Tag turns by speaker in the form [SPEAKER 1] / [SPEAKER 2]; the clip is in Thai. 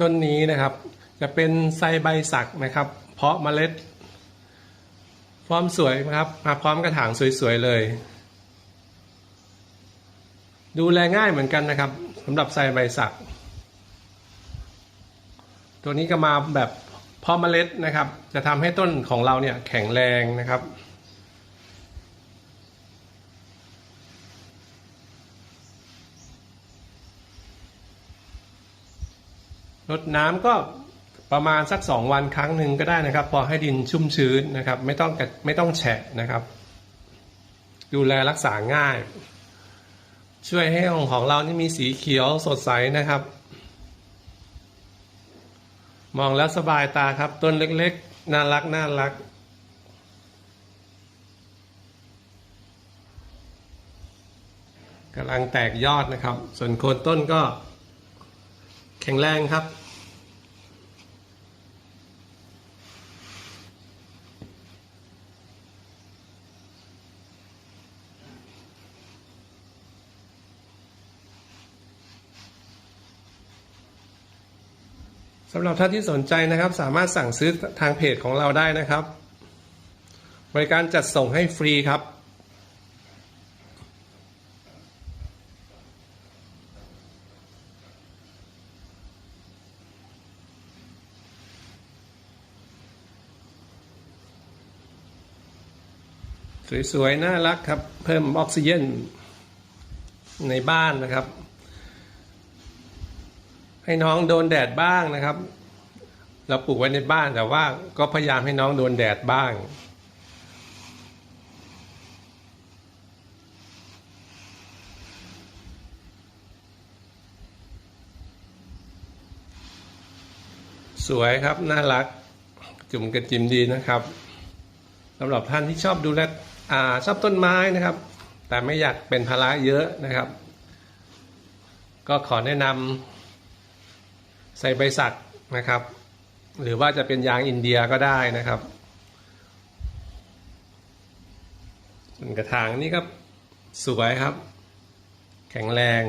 [SPEAKER 1] ต้นนี้นะครับ จะเป็นไซใบสักนะครับ เพาะเมล็ดฟอร์มสวยนะครับ มาพร้อมกระถางสวยๆเลย ดูแลง่ายเหมือนกันนะครับสำหรับไซใบสัก ตัวนี้ก็มาแบบเพาะเมล็ดนะครับ จะทำให้ต้นของเราเนี่ยแข็งแรงนะครับ รดน้ำก็ประมาณสักสองวันครั้งหนึ่งก็ได้นะครับ พอให้ดินชุ่มชื้นนะครับ ไม่ต้องไม่ต้องแฉะนะครับ ดูแลรักษาง่าย ช่วยให้ของของเรานี่มีสีเขียวสดใสนะครับ มองแล้วสบายตาครับ ต้นเล็กๆ น่ารักน่ารักกำลังแตกยอดนะครับ ส่วนโคนต้นก็ แข็งแรงครับ สำหรับท่านที่สนใจนะครับ สามารถสั่งซื้อทางเพจของเราได้นะครับ บริการจัดส่งให้ฟรีครับ สวยๆน่ารักครับ เพิ่มออกซิเจนในบ้านนะครับ ให้น้องโดนแดดบ้างนะครับ เราปลูกไว้ในบ้านแต่ว่าก็พยายามให้น้องโดนแดดบ้างสวยครับ น่ารัก จุ่มกระจิมดีนะครับสำหรับท่านที่ชอบดูแล อชอบต้นไม้นะครับ แต่ไม่อยากเป็นภาระเยอะนะครับ ก็ขอแนะนำใส่ใบสักนะครับ หรือว่าจะเป็นยางอินเดียก็ได้นะครับส่วนกระถางนี่ก็สวยครับ แข็งแรง